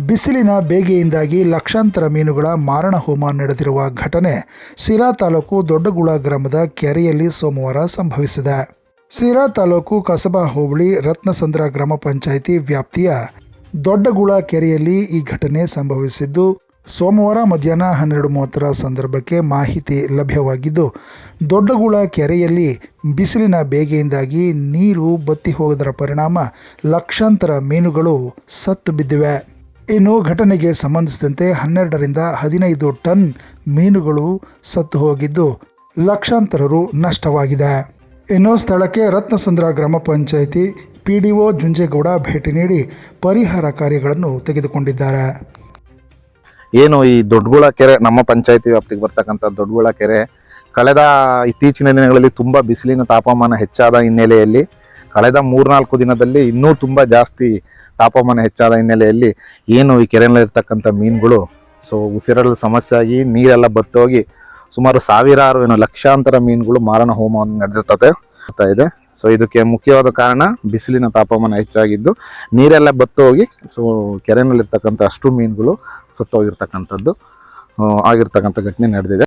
ಬಿಸಿಲಿನ ಬೇಗೆಯಿಂದಾಗಿ ಲಕ್ಷಾಂತರ ಮೀನುಗಳ ಮಾರಣ ಹೋಮ ನಡೆದಿರುವ ಘಟನೆ ಸಿರಾ ತಾಲೂಕು ದೊಡ್ಡಗುಳ ಗ್ರಾಮದ ಕೆರೆಯಲ್ಲಿ ಸೋಮವಾರ ಸಂಭವಿಸಿದೆ. ಸಿರಾ ತಾಲೂಕು ಕಸಬಾ ಹೋಬಳಿ ರತ್ನಸಂದ್ರ ಗ್ರಾಮ ಪಂಚಾಯಿತಿ ವ್ಯಾಪ್ತಿಯ ದೊಡ್ಡಗುಳ ಕೆರೆಯಲ್ಲಿ ಈ ಘಟನೆ ಸಂಭವಿಸಿದ್ದು, ಸೋಮವಾರ ಮಧ್ಯಾಹ್ನ ಹನ್ನೆರಡು ಮೂವತ್ತರ ಸಂದರ್ಭಕ್ಕೆ ಮಾಹಿತಿ ಲಭ್ಯವಾಗಿದ್ದು, ದೊಡ್ಡಗುಳ ಕೆರೆಯಲ್ಲಿ ಬಿಸಿಲಿನ ಬೇಗೆಯಿಂದಾಗಿ ನೀರು ಬತ್ತಿ ಹೋಗದರ ಪರಿಣಾಮ ಲಕ್ಷಾಂತರ ಮೀನುಗಳು ಸತ್ತು ಬಿದ್ದಿವೆ. ಇನ್ನು ಘಟನೆಗೆ ಸಂಬಂಧಿಸಿದಂತೆ ಹನ್ನೆರಡರಿಂದ ಹದಿನೈದು ಟನ್ ಮೀನುಗಳು ಸತ್ತು ಹೋಗಿದ್ದು ಲಕ್ಷಾಂತರ ರು ನಷ್ಟವಾಗಿದೆ. ಇನ್ನು ಸ್ಥಳಕ್ಕೆ ರತ್ನಸಂದ್ರ ಗ್ರಾಮ panchayat P D O Junjegowda ಭೇಟಿ ನೀಡಿ ಪರಿಹಾರ ಕಾರ್ಯಗಳನ್ನು ತೆಗೆದುಕೊಂಡಿದ್ದಾರೆ. ಏನು ಈ ದೊಡ್ಡಗುಳ ಕೆರೆ, ನಮ್ಮ ಪಂಚಾಯತಿ ವ್ಯಾಪ್ತಿಗೆ ಬರ್ತಕ್ಕಂಥ ದೊಡ್ಡಗುಳ ಕೆರೆ, ಕಳೆದ ಇತ್ತೀಚಿನ ದಿನಗಳಲ್ಲಿ ತುಂಬ ಬಿಸಿಲಿನ ತಾಪಮಾನ ಹೆಚ್ಚಾದ ಹಿನ್ನೆಲೆಯಲ್ಲಿ ಕಳೆದ ಮೂರ್ನಾಲ್ಕು ದಿನದಲ್ಲಿ ಇನ್ನೂ ತುಂಬ ಜಾಸ್ತಿ ತಾಪಮಾನ ಹೆಚ್ಚಾದ ಹಿನ್ನೆಲೆಯಲ್ಲಿ ಏನು ಈ ಕೆರೆಯಲ್ಲಿರ್ತಕ್ಕಂಥ ಮೀನುಗಳು? ಸೊ ಉಸಿರಲ್ಲಿ ಸಮಸ್ಯೆ ಆಗಿ ನೀರೆಲ್ಲ ಬತ್ತೋಗಿ ಸುಮಾರು ಸಾವಿರಾರು ಏನು ಲಕ್ಷಾಂತರ ಮೀನುಗಳು ಮಾರಣ ಹೋಮವನ್ನು ಆಗ್ತಾ ಇದೆ. ಸೊ ಇದಕ್ಕೆ ಮುಖ್ಯವಾದ ಕಾರಣ ಬಿಸಿಲಿನ ತಾಪಮಾನ ಹೆಚ್ಚಾಗಿದ್ದು ನೀರೆಲ್ಲ ಬತ್ತೋಗಿ ಸೊ ಕೆರೆಯಲ್ಲಿರ್ತಕ್ಕಂಥ ಅಷ್ಟು ಮೀನುಗಳು ಸತ್ತೋಗಿರ್ತಕ್ಕಂಥದ್ದು ಆಗಿರ್ತಕ್ಕಂಥ ಘಟನೆ ನಡೆದಿದೆ.